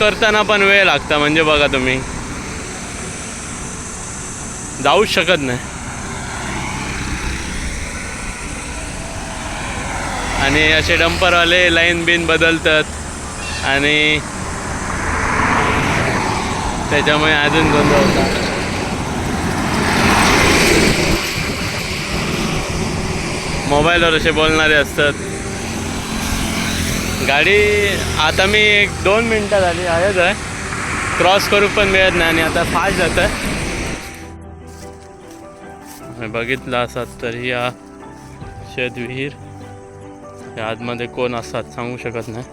करताना पण वेळ लागता म्हणजे बघा तुम्ही. जाऊच शकत नाही. आणि असे डंपरवाले लाईन बिन बदलतात. आणि त्याच्यामुळे अजून गोंधळ होता. मोबाईलवर असे बोलणारे असतात. गाडी आता मी एक दोन मिनटं झाली आहेच आहे. क्रॉस करू पण मिळत नाही आणि आता फास्ट जात आहे बघितलं असत तर या शेतविहीर या आतमध्ये कोण असतात सांगू शकत नाही.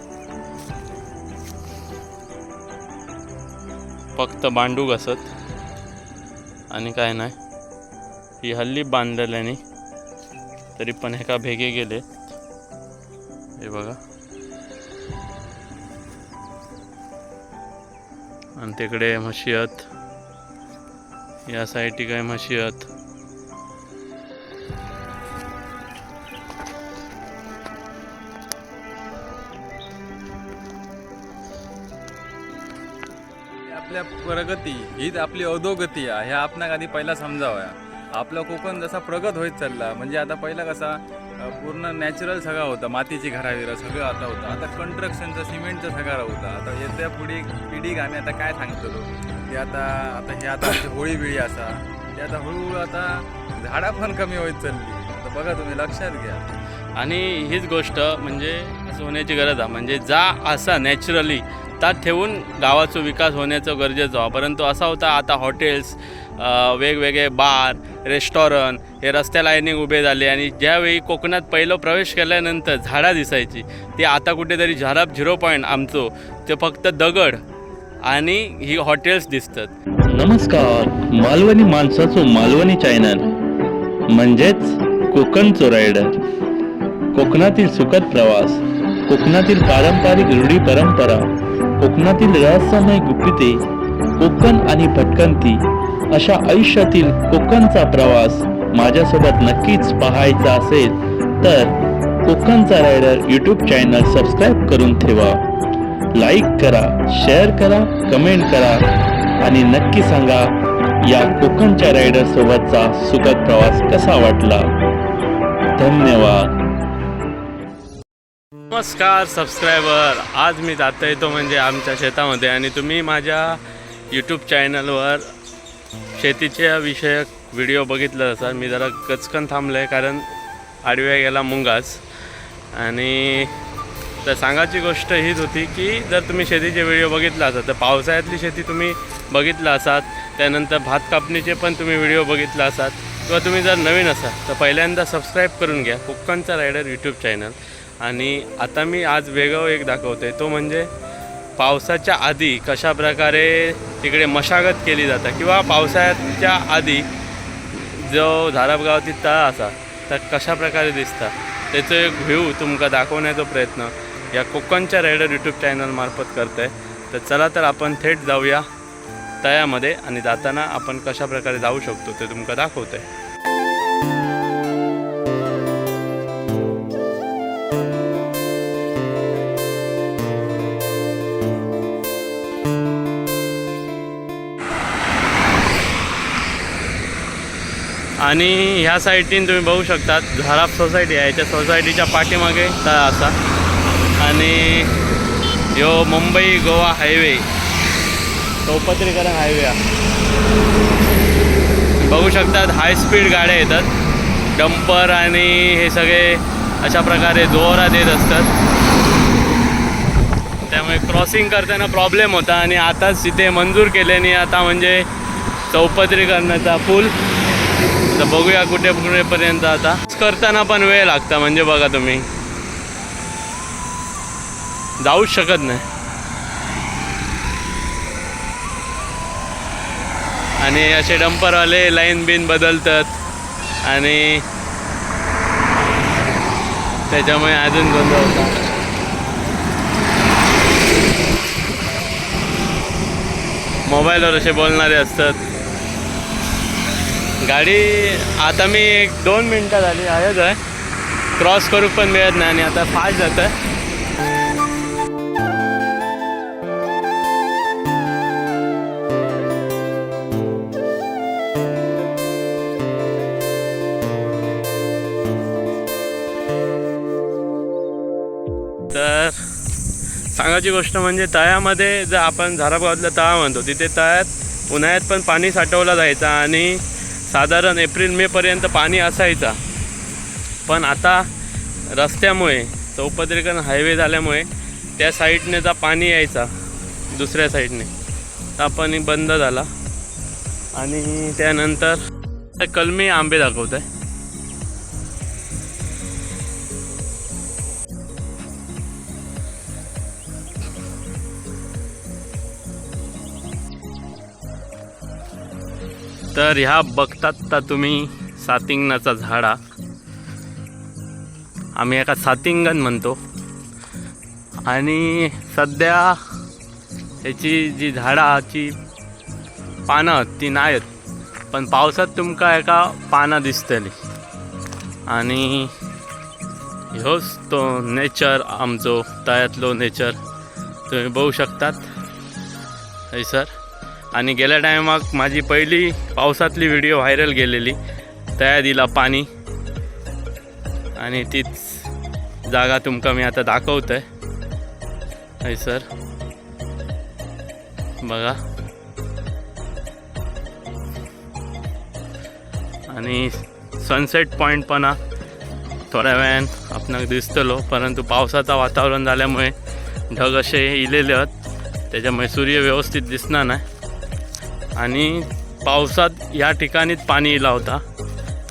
फक्त बांडूक असत आणि काय नाही. ही हल्ली बांधलेल्याने तरी पण एका भेगे गेले. हे बघा. आणि तिकडे म्हशी आहेत. या साईटी काय म्हशी आहेत? आपल्या प्रगती हीच आपली अधोगती आहे. ह्या आपणाक आधी पहिला समजावया. आपला कोकण जसा प्रगत होत चालला म्हणजे आता पहिला कसा पूर्ण नॅचरल सगळा होता. मातीची घराविरा सगळं आता होतं. आता कंस्ट्रक्शनचं सिमेंटचं सगळं होता. आता येत्या पुढे पिढीक आम्ही आता काय सांगतलो? ते आता आता हे आता होळी बिळी असा. ते आता हळूहळू आता झाडा पण कमी होत चालली. आता बघा तुम्ही लक्षात घ्या. आणि हीच गोष्ट म्हणजे असं होण्याची गरज आहे. म्हणजे जा असा नॅचरली तात ठेवून गावाचा विकास होण्याचं गरजेचं परंतु असा होता आता हॉटेल्स वेगवेगळे बार रेस्टॉरंट हे रस्त्या लाईनिंग उभे झाले आणि ज्यावेळी कोकणात पहिलं प्रवेश केल्यानंतर झाडं दिसायची ती आता कुठेतरी झाराप झिरो पॉईंट आमचो ते फक्त दगड आणि ही हॉटेल्स दिसतात. नमस्कार मालवणी माणसाचो मालवणी चॅनल म्हणजेच कोकणचो रायडर कोकणातील सुखद प्रवास कोकणातील पारंपरिक रूढी परंपरा कोकणातील रहस्यमय गुपिते कोकण आणि भटकंती अशा आयुष्यातील कोकणचा प्रवास माझ्यासोबत नक्कीच पाहायचा असेल तर कोकणचा रायडर यूट्यूब चॅनल सबस्क्राईब करून ठेवा. लाईक करा शेअर करा कमेंट करा आणि नक्की सांगा या कोकणच्या रायडर सोबतचा सुखद प्रवास कसा वाटला? धन्यवाद. नमस्कार सबस्क्रायबर आज मी जाता येतो म्हणजे आमच्या शेतामध्ये आणि तुम्ही माझ्या यूट्यूब चॅनलवर शेतीच्या विषयक व्हिडिओ बघितला असाल मी जरा गचकन थांबलं आहे कारण आडव्या गेला मुंगाच. आणि तर सांगायची गोष्ट हीच होती की जर तुम्ही शेतीचे व्हिडिओ बघितला असाल तर पावसाळ्यातली शेती तुम्ही बघितला असाल त्यानंतर भात कापणीचे पण तुम्ही व्हिडिओ बघितला असाल किंवा तुम्ही जर नवीन असाल तर पहिल्यांदा सबस्क्राईब करून घ्या कोकणचा रायडर यूट्यूब चॅनल आणि आता मी आज वेगळं एक दाखवतो आहे तो म्हणजे पावसाच्या आधी कशा प्रकारे तिकडे मशागत केली जाता किंवा पावसाच्या आधी जो धाराबगावची तळ असा तर कशा प्रकारे दिसता? त्याचो एक व्ह्यू तुमका दाखवण्याचा प्रयत्न या कोकणच्या रायडर यूट्यूब चॅनलमार्फत करत आहे तर चला तर आपण थेट जाऊया तळ्यामध्ये आणि जाताना आपण कशा प्रकारे जाऊ शकतो ते तुमका दाखवतं आहे आणि ह्या साईडीन तुम्ही बघू शकता झाराप सोसायटी आहे. याच्या सोसायटीच्या पाठीमागे तळ असा. आणि ह्यो मुंबई गोवा हायवे. चौपत्रीकरण हायवे बघू शकतात हाय स्पीड गाड्या येतात. डंपर आणि हे सगळे अशा प्रकारे जोरात येत असतात. त्यामुळे क्रॉसिंग करताना प्रॉब्लेम होता आणि आताच तिथे मंजूर केल्याने आता म्हणजे चौपत्रीकरणाचा पूल तर बघूया कुठे कुठेपर्यंत आता. करताना पण वेळ लागता म्हणजे बघा तुम्ही. जाऊच शकत नाही. आणि असे डंपरवाले लाईन बिन बदलतात. आणि त्याच्यामुळे अजून गोंधळ होता. मोबाईलवर असे बोलणारे असतात. गाडी आता मी एक दोन मिनटं झाली आहेच आहे. क्रॉस करू पण मिळत नाही आणि आता फास्ट जातं आहे तर सांगायची गोष्ट म्हणजे तळ्यामध्ये जर आपण झाराप गावातलं तळा म्हणतो तिथे तळ्यात उन्हाळ्यात पण पाणी साठवलं जायचं आणि साधारण एप्रिल मेपर्यंत पाणी असायचा. पण आता रस्त्यामुळे चौपदरीकरण हायवे झाल्यामुळे त्या साईडने जा पाणी यायचा दुसऱ्या साईडने. तर पाणी बंद झाला. आणि त्यानंतर कलमी आंबे दाखवत आहे तर ह्या बघतात तर तुम्ही सातिंगणाचा झाडा. आम्ही एका सातिंगण म्हणतो. आणि सध्या ह्याची जी झाडाची पानं ती नाहीत पण पावसात तुमका एका पानं दिसतली. आणि ह्योच तो नेचर आमचो तळ्यातलो नेचर तुम्ही बघू शकतात. सर. आणि गेल्या टायमाक माझी पहिली पावसातली व्हिडिओ व्हायरल गेलेली. तया दिला पाणी. आणि तीच जागा तुमका मी आता दाखवतोय. आहे सर. बघा. आणि सनसेट पॉईंट पण. हा थोड्या वेळान आपणाक दिसतलो परंतु पावसाचं वातावरण झाल्यामुळे ढग असे इलेले आहेत. त्याच्यामुळे सूर्य व्यवस्थित दिसणार नाही. आणि पावसात या ठिकाणीच पाणी इला होता.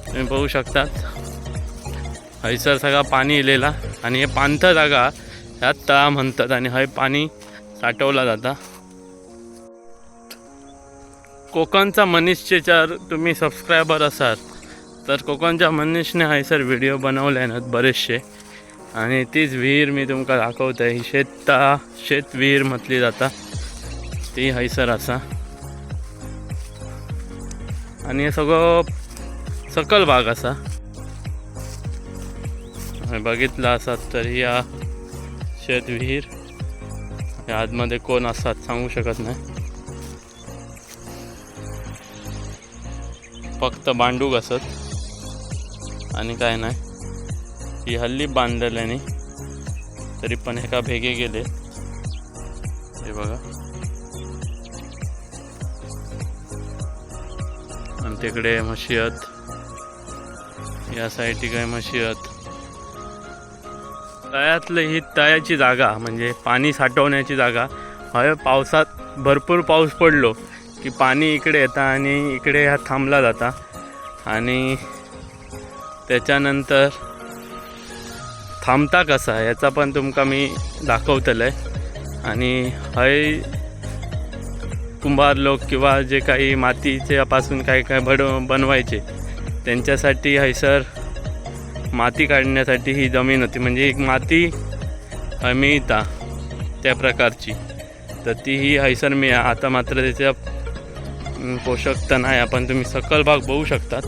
तुम्ही बघू शकतात. हयसर सगळा पाणी इलेला आणि हे पांथ जागा ह्यात तळा म्हणतात आणि हय पाणी साठवला जाता. कोकणचा मनीषचे जर तुम्ही सबस्क्रायबर असाल तर कोकणच्या मनीषने हयसर व्हिडिओ बनवले आहेत बरेचसे. आणि तीच विहीर मी तुमका दाखवतोय. ही शेत शेत विहीर म्हटली जाता. ती हयसर असा. आणि हे सगळं सकल भाग असा. बघितला असात तर या शेत विहीर या आतमध्ये कोण असतात सांगू शकत नाही. फक्त बांडूक असत. आणि काय नाही. ही हल्ली बांधलेल्याने तरी पण एका भेगे गेले. हे बघा. तिकडे म्हशी आहेत या साईडची काय म्हशी आहेत तळ्यातलं ही तळ्याची जागा म्हणजे पाणी साठवण्याची जागा. हय पावसात भरपूर पाऊस पडलो की पाणी इकडे येतं आणि इकडे ह्या थांबला जाता. आणि त्याच्यानंतर थांबता कसा याचा पण तुमका मी दाखवतलं आहे आणि हय कुंभार लोक किंवा जे काही मातीच्यापासून काय काय बड बनवायचे त्यांच्यासाठी हैसर माती काढण्यासाठी ही जमीन होती. म्हणजे एक माती मिळता त्या प्रकारची. तर ती ही हैसर मी आता मात्र त्याच्या पोषक तर नाही आपण तुम्ही सकल भाग बघू शकतात.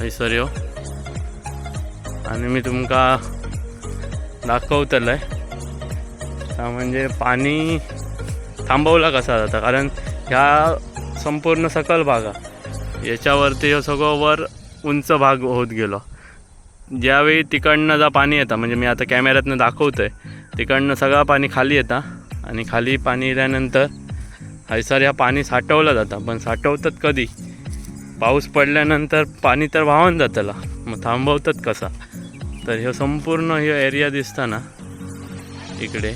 हैसर यो. आणि मी तुमका दाखवतलं आहे म्हणजे पाणी थांबवला कसा जाता? कारण ह्या संपूर्ण सकल भागा याच्यावरती हो सगळं वर उंच भाग होत गेलो. ज्यावेळी तिकडनं जा पाणी येतं म्हणजे मी आता कॅमेऱ्यातनं दाखवतो आहे तिकडनं सगळं पाणी खाली येतं आणि खाली पाणी येल्यानंतर हैसर ह्या पाणी साठवलं जातं. पण साठवतात कधी? पाऊस पडल्यानंतर पाणी तर वाहून जातला मग थांबवतात कसा? तर हे संपूर्ण हे एरिया दिसताना इकडे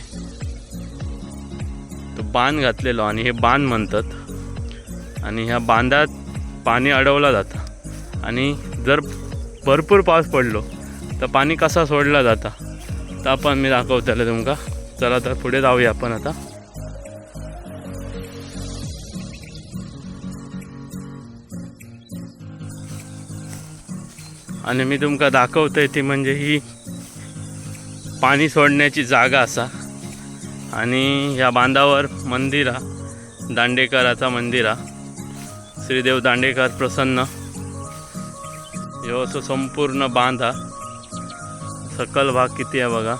बांध घातलेलो आणि हे बांध म्हणतात. आणि ह्या बांधात पाणी अडवलं जातं. आणि जर भरपूर पाऊस पडलो तर पाणी कसा सोडला जाता? तर आपण मी दाखवतले तुमका. चला तर पुढे जाऊया आपण आता. आणि मी तुमका दाखवतोय ती म्हणजे ही पाणी सोडण्याची जागा असा. आणि ह्या बांधावर मंदिर हा दांडेकराचा मंदिर. हा श्रीदेव दांडेकर प्रसन्न. ह्यो असं संपूर्ण बांध. हा सकल भाग किती आहे बघा?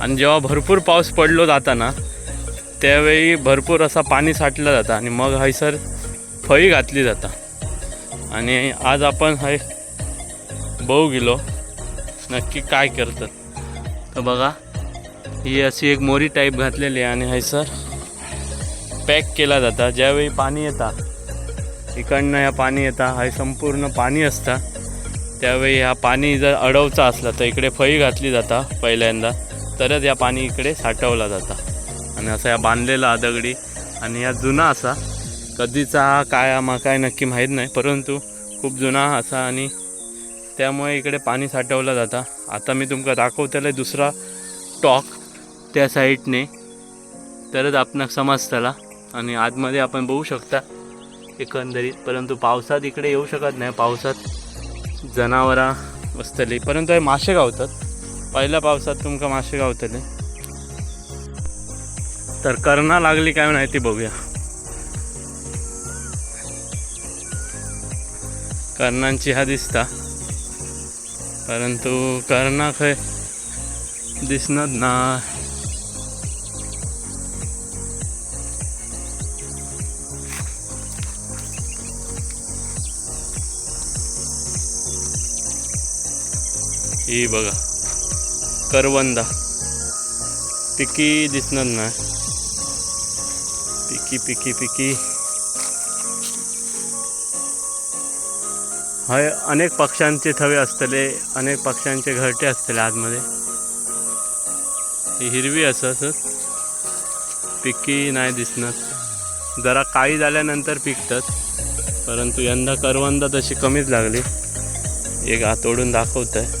आणि जेव्हा भरपूर पाऊस पडलो जाताना त्यावेळी भरपूर असा पाणी साठलं जातं आणि मग हैसर फळी घातली जाता आणि आज आपण हय बघू गेलो. नक्की काय करतात. तर बघा ही अशी एक मोरी टाईप घातलेली आहे आणि हैसर पॅक केला जाता. ज्यावेळी पाणी येता इकडनं ह्या पाणी येता हे संपूर्ण पाणी असता. त्यावेळी हा पाणी जर अडवचा असला तर इकडे फळी घातली जाता पहिल्यांदा. तरच या पाणी इकडे साठवला जाता. आणि असा या बांधलेला दगडी आणि हा जुना असा. कधीचा हा काय मा काय नक्की माहीत नाही परंतु खूप जुना असा आणि त्यामुळे इकडे पाणी साठवलं जातं. आता मी तुमका दाखवतेलं दुसरा टॉक त्या साईडने. तरच आपणाक समजतला आणि आतमध्ये आपण बघू शकता. एकंदरीत परंतु पावसात इकडे येऊ शकत नाही. पावसात जनावरां बसतली परंतु हे मासे गावतात. पहिल्या पावसात तुमका मासे गावतले. तर करणा लागली काय नाही ती बघूया. कर्णांची हा दिसता. परंतु करना खंय दिसनत ना। ही बघा। करवंदा। पिकी दिसणार पिकी पिकी पिकी। हय अनेक पक्ष्यांचे थवे असतले अनेक पक्ष्यांचे घरटे असतले आतमध्ये. ही हिरवी असं पिकी नाही दिसणार. जरा काळी झाल्यानंतर पिकतात परंतु यंदा करवंदा तशी कमीच लागली. एक हात ओढून दाखवत आहे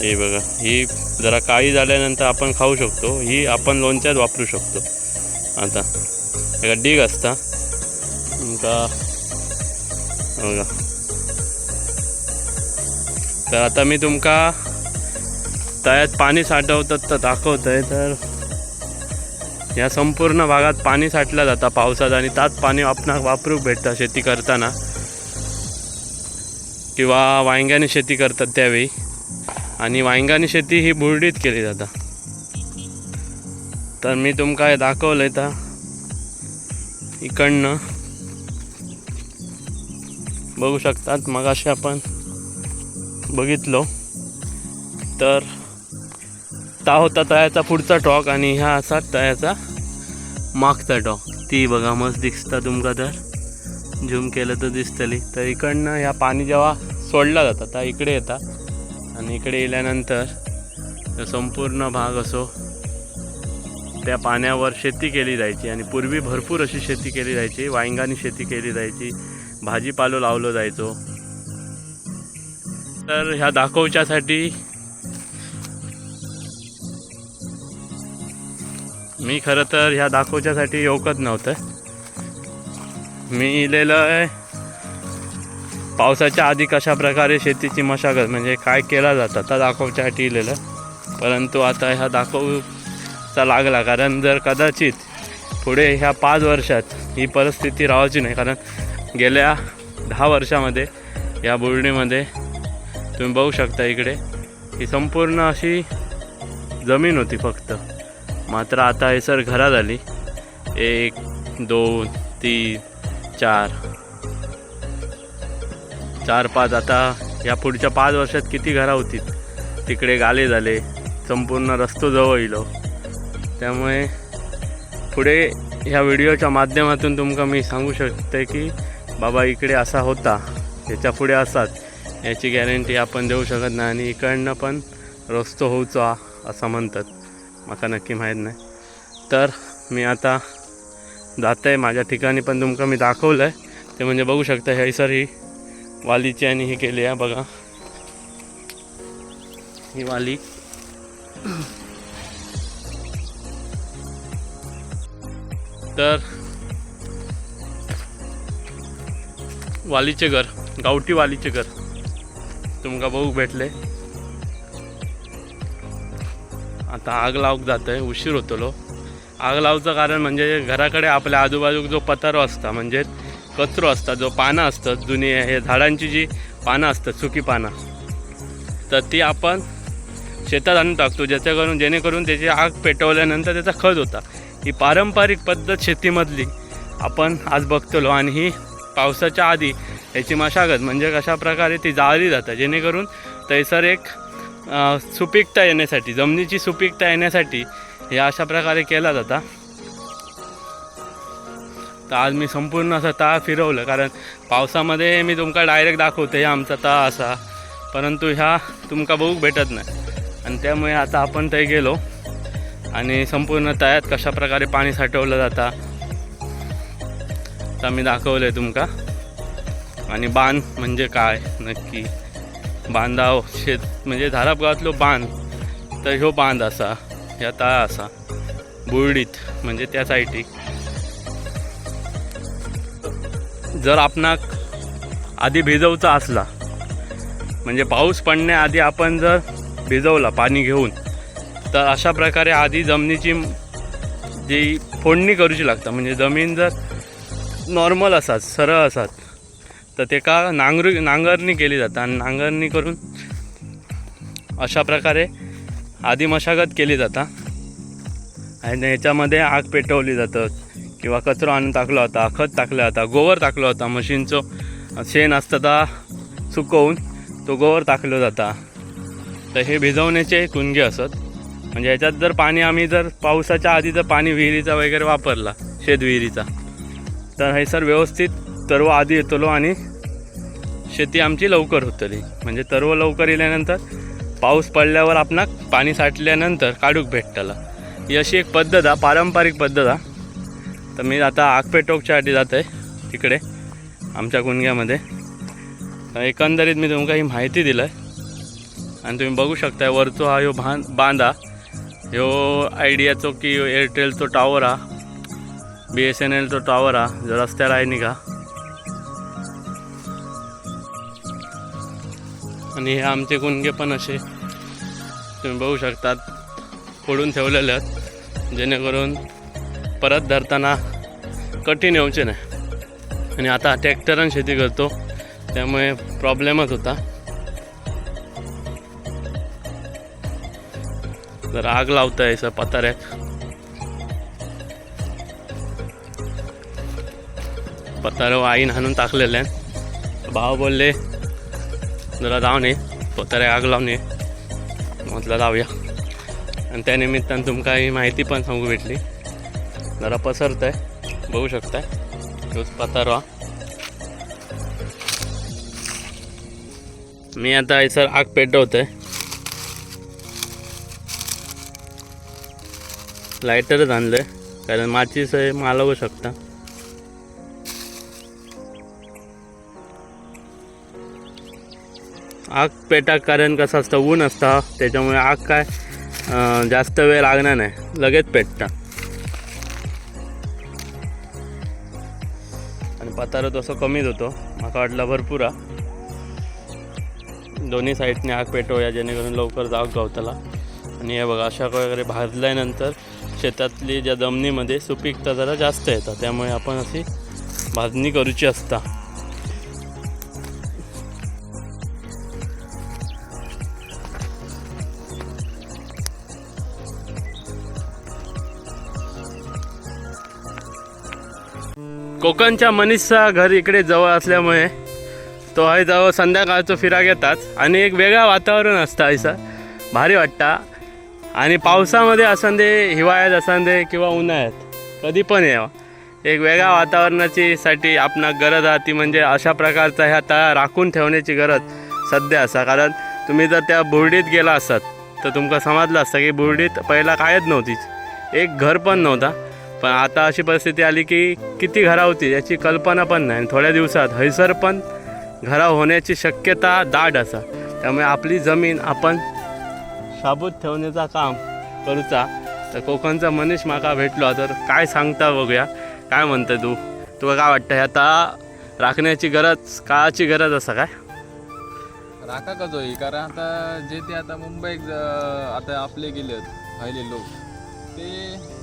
हे बघा ही जरा काळी झाल्यानंतर आपण खाऊ शकतो ही आपण लोणच्यात वापरू शकतो. आता एका डीग असता तुमका बघा तर आता मी तुमका तळ्यात पाणी साठवतात तर दाखवतंय आहे तर या संपूर्ण भागात पाणी साठलं जातं पावसात आणि त्यात पाणी आपणाक वापरूक भेटतं शेती करताना किंवा वांग्याने शेती करतात त्यावेळी आणि वांग्याने शेती ही बुरडीत केली जाता तर मी तुमका हे तर इकडनं. बघू शकतात मग असे आपण बघितलो. तर ता होता तयाचा पुढचा टॉक आणि ह्या असा तयाचा मागचा टॉक. ती बघा मस्त दिसता तुमका तर. झूम केलं तर दिसतली. तर इकडनं ह्या पाणी जेव्हा सोडला जाता तर इकडे येतात आणि इकडे येल्यानंतर तो संपूर्ण भाग असो त्या पाण्यावर शेती केली जायची आणि पूर्वी भरपूर अशी शेती केली जायची. वाईंगानी शेती केली जायची. भाजीपालो लावलो जायचो. तर ह्या दाखवच्यासाठी मी खरं तर ह्या दाखवच्यासाठी येऊकच नव्हतं. मी इलेलं आहे पावसाच्या आधी कशा प्रकारे शेतीची मशागत म्हणजे काय केला जातं त्या दाखवच्यासाठी इलेलं. परंतु आता ह्या चा लागला. कारण जर कदाचित पुढे ह्या पाच वर्षात ही परिस्थिती राहायची नाही. कारण गेल्या दहा वर्षामध्ये या बुरणीमध्ये तुम्ही बघू शकता इकडे ही संपूर्ण अशी जमीन होती फक्त. मात्र आता हे सर घरा झाली एक दोन तीन चार. चार पाच. आता या पुढच्या पाच वर्षात किती घरा होती? तिकडे गाले झाले. संपूर्ण रस्तो जवळ येलो त्यामुळे पुढे ह्या व्हिडिओच्या माध्यमातून तुमका मी सांगू शकते की बाबा इकडे असा होता याच्यापुढे असाच. याची गॅरंटी आपण देऊ शकत नाही आणि इकडनं पण रस्तो होऊचा असं म्हणतात. माका नक्की माहीत नाही. तर मी आता जात. आहे माझ्या ठिकाणी पण तुमका मी दाखवलं आहे ते म्हणजे बघू शकता हैसर सर ही वालीची आणि ही केली आहे बघा. ही वाली. तर वालीचे घर गावठी वालीचे घर. तुमका बघू भेटले. आता आग लावक जात आहे उशीर होतलो. आग लावचं कारण म्हणजे घराकडे आपल्या आजूबाजूक जो पतारो असता म्हणजे कचरो असता जो पानं असतात जुनी हे झाडांची जी पानं असतात सुकी पानं तर ती आपण शेतात आणून टाकतो ज्याच्याकरून जेणेकरून त्याची आग पेटवल्यानंतर त्याचा खत होता. ही पारंपरिक पद्धत शेतीमधली. आपण आज बघतलो आणि ही पावसाच्या आधी याची मशागत म्हणजे कशा प्रकारे ती जाळली जातं जेणेकरून थैसर एक सुपीकता येण्यासाठी जमिनीची सुपीकता येण्यासाठी हे अशा प्रकारे केला जाता. तर आज मी संपूर्ण असं तळा फिरवलं कारण पावसामध्ये मी तुमका डायरेक्ट दाखवते हे आमचा तळा असा. परंतु ह्या तुमका बघूक भेटत नाही. आणि त्यामुळे आता आपण ते गेलो. आणि संपूर्ण तळ्यात कशा प्रकारे पाणी साठवलं जाता तर मी दाखवलं आहे तुमका. आणि बांध म्हणजे काय? नक्की. बांधाव शेत म्हणजे धाराप गावातलो बांध तर ह्यो बांध असा ह्या तळा असा. बुरडीत म्हणजे त्या साईटीक जर आपणाक आधी भिजवचा असला म्हणजे पाऊस पडण्याआधी आपण जर भिजवला पाणी घेऊन तर अशा प्रकारे आधी जमिनीची जी फोडणी करूची लागता म्हणजे जमीन जर नॉर्मल असतात सरळ असतात तर ते का नांगर नांगरणी केली जातं आणि नांगरणी करून अशा प्रकारे आधी मशागत केली जाता. आणि याच्यामध्ये आग पेटवली जातं किंवा कचरो आणून टाकला होता खत टाकला होता गोवर टाकला होता मशीनचं शेण असतं सुकवून तो गोवर टाकलो जाता. तर हे भिजवण्याचे कुणगे असत. म्हणजे याच्यात जर पाणी आम्ही जर पावसाच्या आधी जर पाणी विहिरीचा वगैरे वापरला शेत विहिरीचा तर हे सर व्यवस्थित तरव आधी येतलो आणि शेती आमची लवकर होतली. म्हणजे तरव लवकर येल्यानंतर पाऊस पडल्यावर आपणाक पाणी साठल्यानंतर काढूक भेटतला. ही अशी एक पद्धत आहे पारंपरिक पद्धत आहे तर मी आता आगपेटोकच्यासाठी जात आहे तिकडे आमच्या गुणग्यामध्ये. तर एकंदरीत मी तुमका ही माहिती दिलं आहे आणि तुम्ही बघू शकताय वरचो हा यो भान बांधा. ह्यो आयडियाचो की एअरटेलचो टावर हा बी एस एन एलचो टावर हा जो रस्त्यार आहे निघा. का आणि हे आमचे गुणगे पण असे. तुम्ही बघू शकतात. फोडून ठेवलेले आहेत. जेणेकरून परत धरताना कठीण येऊचे नाही. आणि आता ट्रॅक्टरनं शेती करतो. त्यामुळे प्रॉब्लेमच होता. जरा आग लावताय सर पताऱ्याक पतारो आईन हाणून टाकलेले भाऊ बोलले जरा जाऊ नये पताऱ्या आग लावून ये. म्हटलं जाऊया. आणि त्यानिमित्तानं तुमका ही माहिती पण सांगू भेटली. जरा पसरत आहे बघू शकताय. तोच पतारो मी आता सर आग पेटवतोय लायटरच आणलं आहे कारण माचीस आहे मालवू शकता. आग पेटाक कारण कसं असतं ऊन असतं. त्याच्यामुळे आग काय जास्त वेळ लागणार नाही. लगेच पेटता. आणि पतारो तसं कमीच होतो मला वाटला भरपूर हा. दोन्ही साईडने आग पेटवूया जेणेकरून लवकर जाग गावतला. आणि हे बघा अशा वगैरे भाजल्यानंतर शेतातली ज्या जमिनीमध्ये सुपीकता जरा जास्त येतात त्यामुळे आपण अशी भाजणी करूची असता. कोकणच्या मनीषचा घर इकडे जवळ असल्यामुळे तो आहे जवळ संध्याकाळचं फिराक येतात आणि एक वेगळा वातावरण असतं ऐसा भारी वाटतं. आणि पावसामध्ये असं दे हिवाळ्यात असं दे किंवा उन्हाळ्यात कधी पण यावं. एक वेगळ्या वातावरणाची साठी आपणा गरज आहे ती म्हणजे अशा प्रकारचा ह्या तळा राखून ठेवण्याची गरज सध्या असा. कारण तुम्ही जर त्या बुरडीत गेला असतात तर तुमका समजलं असतं की बुरडीत पहिला कायच नव्हतीच. एक घर पण नव्हता. पण आता अशी परिस्थिती आली की किती घरा होती याची कल्पना पण नाही. आणि थोड्या दिवसात हैसर पण घरा होण्याची शक्यता दाट असा. त्यामुळे आपली जमीन आपण साबूत ठेवण्याचा काम करूचा. तर कोकणचा मनीष माका भेटलो. तर काय सांगता बघूया. काय म्हणतं तू? तुला काय वाटतं आता राखण्याची गरज काळाची गरज असा काय? राखा का जोई? कारण आता जे ते आता मुंबईत आता आपले गेले पहिले लोक ते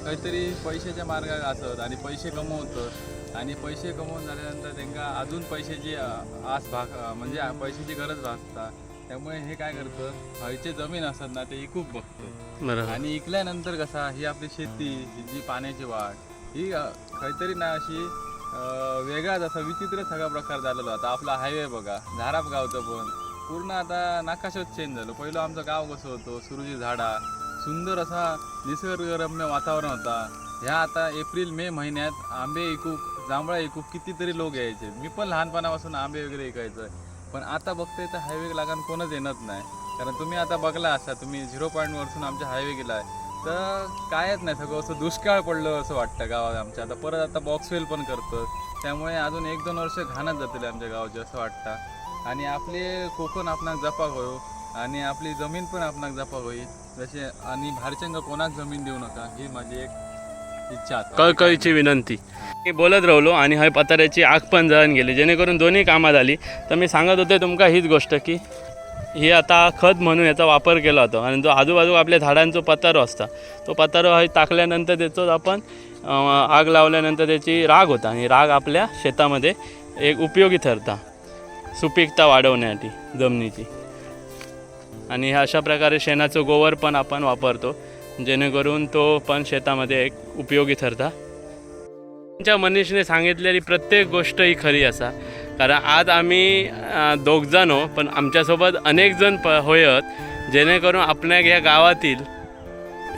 काहीतरी पैशाच्या मार्गात असत आणि पैसे कमवतात आणि पैसे कमवून झाल्यानंतर त्यांना अजून पैशाची आस भाग म्हणजे पैशाची गरज भासता. त्यामुळे हे काय करतं हयचे जमीन असतात ना ते इकूप बघतो. बरोबर. आणि इकल्यानंतर कसा ही आपली शेती ही जी पाण्याची वाढ ही अ, काहीतरी ना अशी अं, वेगळाच असा विचित्र सगळा प्रकार झालेला आता आपला हायवे बघा झाराप गावचं पण. पूर्ण आता नकाशाच चेंज झालं. पहिलं आमचं गाव कसं होतं सुरुची झाडा. सुंदर असा निसर्गरम्य वातावरण होता. ह्या आता एप्रिल मे महिन्यात आंबे ऐकूक जांभळा ऐकूक कितीतरी लोक यायचे. मी पण लहानपणापासून आंबे वगैरे ऐकायचं. पण आता बघतोय तर हायवे लागून कोणच येणार नाही. कारण तुम्ही आता बघला असा तुम्ही झिरो पॉईंट वरसून आमच्या हायवे गेलाय तर कायच नाही सगळं असं दुष्काळ पडलं असं वाटतं गावात आमच्या. आता परत आता बॉक्सवेल पण करतं त्यामुळे अजून एक दोन वर्ष घाणत जातील आमच्या गावाचे असं वाटतं. आणि आपले कोकण आपणाक जपाक होयो. आणि आपली जमीन पण आपणाक जपाक होई जसे आणि भारचंग कोणाक जमीन देऊ नका ही माझी एक इच्छा कळकळीची विनंती. मी बोलत राहिलो आणि हय पताऱ्याची आग पण जळून गेली. जेणेकरून दोन्ही कामात आली. तर मी सांगत होते तुमका हीच गोष्ट की ही आता खत म्हणून याचा वापर केला होता. आणि जो आजूबाजू आपल्या झाडांचो पतारो असता. तो पतारो हय टाकल्यानंतर त्याचो आपण आग लावल्यानंतर त्याची राग होता. आणि राग आपल्या शेतामध्ये एक उपयोगी ठरता. सुपीकता वाढवण्यासाठी जमिनीची. आणि अशा प्रकारे शेणाचं गोवर पण आपण वापरतो. जेणेकरून तो पण शेतामध्ये एक उपयोगी ठरता. त्यांच्या मनीषने सांगितलेली प्रत्येक गोष्ट ही खरी असा. कारण आज आम्ही अं, दोग जण हो पण आमच्यासोबत अनेक जण प होयत जेणेकरून आपल्या ह्या गावातील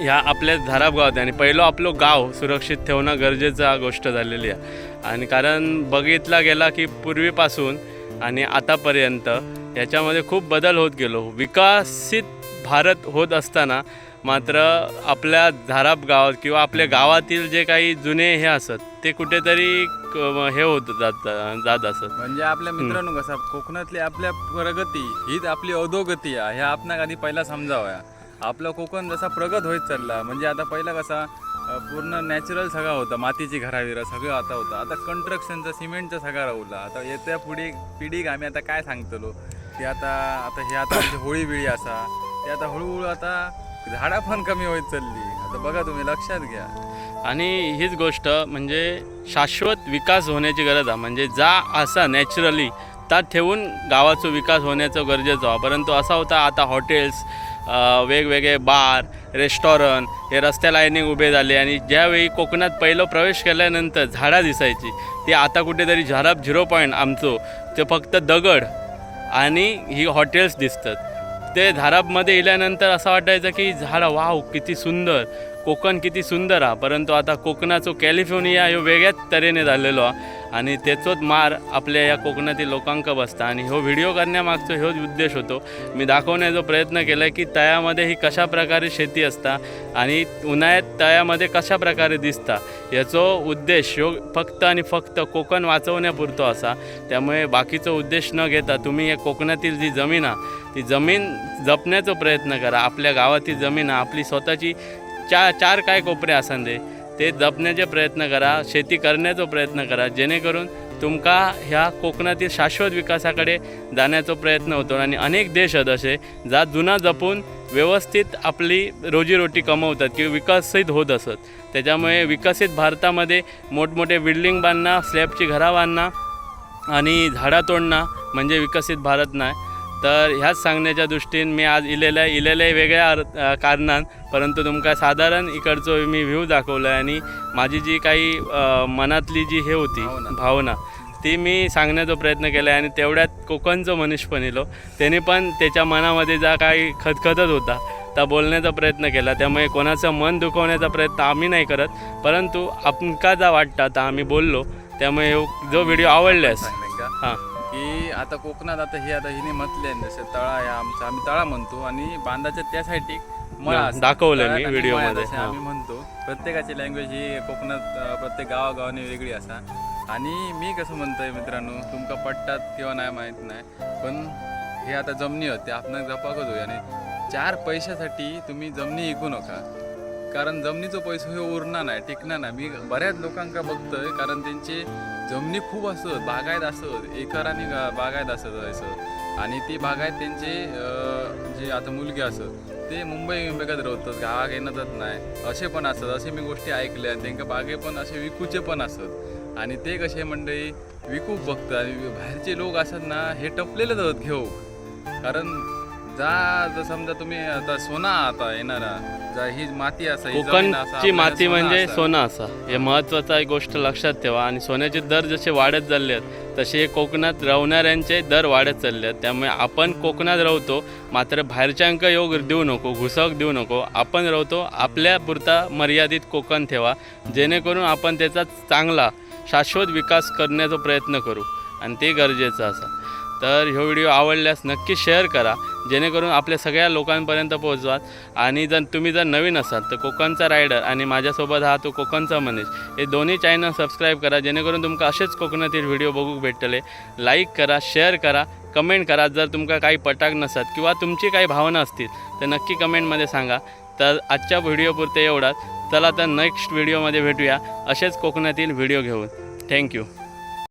ह्या आपल्या धाराप गावात आणि पहिलं आपलं गाव सुरक्षित ठेवणं गरजेचं गोष्ट झालेली आहे. आणि कारण बघितला गेला की पूर्वीपासून आणि आतापर्यंत याच्यामध्ये खूप बदल होत गेलो. विकसित भारत होत असताना मात्र आपल्या धाराप गावात किंवा आपल्या गावातील जे काही जुने हे असत ते कुठेतरी क- हे होत जात जात असत. म्हणजे आपल्या मित्रांनो कसा कोकणातली आपल्या प्रगती हीच आपली अधोगती आहे. ह्या आपणाक आधी पहिला समजावया. आपलं कोकण जसा प्रगत होत चालला म्हणजे आता पहिला कसा अं, पूर्ण नॅचरल सगळा होता. मातीची घराविरा सगळं आता होतं. आता कंस्ट्रक्शनचा सिमेंटचा सगळा राहुला. आता येत्या पुढे पिढीक आम्ही आता काय सांगतलो? की आता आता हे आता आमची होळी बिळी असा. ते आता हळूहळू आता झाडा पण कमी होत चालली. आता बघा तुम्ही लक्षात घ्या. आणि हीच गोष्ट म्हणजे शाश्वत विकास होण्याची गरज आहे. म्हणजे जा असा नॅचरली ता ठेवून गावाचा विकास होण्याचं गरजेचं आहे. परंतु असा होता आता हॉटेल्स वेगवेगळे बार रेस्टॉरंट हे रस्त्या लाईनीक उभे झाले आणि ज्यावेळी कोकणात पहिलं प्रवेश केल्यानंतर झाडा दिसायची ती आता कुठेतरी झराप झिरो पॉईंट आमचो ते फक्त दगड आणि ही हॉटेल्स दिसतात. ते धारापमध्ये इल्यानंतर असं वाटायचं की झाडं वाव किती सुंदर. कोकण किती सुंदर हा. परंतु आता कोकणाचो कॅलिफोर्निया ह्यो वेगळ्याच तऱ्हेने झालेलो हा. आणि त्याचोच मार आपल्या या कोकणातील लोकांक बसता. आणि हो व्हिडिओ करण्यामागचो ह्योच उद्देश होतो. मी दाखवण्याचा प्रयत्न केला की तळ्यामध्ये ही कशा प्रकारे शेती असता आणि उन्हाळ्यात तळ्यामध्ये कशा प्रकारे दिसता याचो उद्देश ह्यो फक्त आणि फक्त कोकण वाचवण्यापुरतो असा. त्यामुळे बाकीचो उद्देश न घेता तुम्ही या कोकणातील जी जमीन हा ती जमीन जपण्याचा प्रयत्न करा. आपल्या गावातील जमीन आहे आपली स्वतःची चा चार काय कोपरे असन दे. ते जपण्याचे प्रयत्न करा शेती करण्याचा प्रयत्न करा जेणेकरून तुमका ह्या कोकणातील शाश्वत विकासाकडे जाण्याचा प्रयत्न होतो. आणि अनेक देश आहेत असे जा जुना जपून व्यवस्थित आपली रोजीरोटी कमवतात किंवा विकसित होत असत. त्याच्यामुळे विकसित भारतामध्ये मोठमोठे बिल्डिंग बांधणं स्लॅबची घरा बांधणं आणि झाडा तोडणं म्हणजे विकसित भारत नाही. तर ह्याच सांगण्याच्या दृष्टीन मी आज इलेल्या इलेल्या वेगळ्या अर्- कारणान परंतु तुमका साधारण इकडचो मी व्ह्यू दाखवला आणि माझी जी काही मनातली जी हे होती भावना. ती मी सांगण्याचा प्रयत्न केला आहे आणि तेवढ्यात कोकणचं मनीष पण इलो त्याने पण त्याच्या मनामध्ये जा काही खतखतत होता त्या बोलण्याचा प्रयत्न केला. त्यामुळे कोणाचं मन दुखवण्याचा प्रयत्न आम्ही नाही करत परंतु आपणका जा वाटतं आता आम्ही बोललो. त्यामुळे जो व्हिडिओ आवडल्यास. हां. की आता कोकणात आता हे आता हिने म्हटले जसे तळा या आमचा आम्ही तळा म्हणतो आणि बांधाच्या त्या साईडीक मळा तळ्यात मी असे हा. आम्ही म्हणतो. प्रत्येकाची लँग्वेज ही कोकणात प्रत्येक गावागावाने वेगळी असा. आणि मी कसं म्हणतोय मित्रांनो तुमका पटतात किंवा नाही माहीत नाही पण हे आता जमनी होते. आपण जपाकच होई आणि चार पैशासाठी तुम्ही जमनी विकू नका. कारण जमिनीचो पैसो हे उरणार नाही टिकणार नाही. मी बऱ्याच लोकांका बघतोय कारण त्यांचे जमिनी खूप असत बागायत असत एकराने बागायत असत जायचं. आणि ती बागायत त्यांचे जे आता मुलगे असत ते मुंबई मुंबईकडे राहतात गावात येणंच नाही. असे पण असत असे मी गोष्टी ऐकल्या त्यांका बागे पण असे विकूचे पण असत आणि ते कसे मंडळी विकूक बघतात आणि बाहेरचे लोक असतात ना हे टपलेलेच आहेत घेऊ कारण जा जर समजा तुम्ही आता सोना आता येणारा जा ही माती असा ही जमीन असा, कोकणची आपल्याला माती सोनं म्हणजे असा. सोनं असा. हे महत्त्वाचा एक गोष्ट लक्षात ठेवा. आणि सोन्याचे दर जसे वाढत चालले आहेत तसे हे कोकणात राहणाऱ्यांचे दर वाढत चालले आहेत. त्यामुळे आपण कोकणात राहतो मात्र बाहेरच्यांक योग देऊ नको घुसक देऊ नको. आपण राहतो आपल्या पुरता मर्यादित कोकण ठेवा. जेणेकरून आपण त्याचा चांगला शाश्वत विकास करण्याचा प्रयत्न करू. आणि ते गरजेचं असं. तर ह्यो व्हिडिओ आवडल्यास नक्की शेअर करा जेणेकरून आपल्या सगळ्या लोकांपर्यंत पोहोचवा आणि जर तुम्ही जर नवीन असाल तर कोकणचा रायडर आणि माझ्यासोबत हा तो कोकणचा मनीष. हे दोन्ही चॅनल सबस्क्राईब करा जेणेकरून तुमका असेच कोकणातील व्हिडिओ बघूक भेटतले. लाईक करा शेअर करा कमेंट करा. जर तुमका काही पटाक नसतात किंवा तुमची काही भावना असतील तर नक्की कमेंटमध्ये सांगा. तर आजच्या व्हिडिओपुरते एवढाच. चला तर नेक्स्ट व्हिडिओमध्ये भेटूया. असेच कोकणातील व्हिडिओ घेऊन. थँक्यू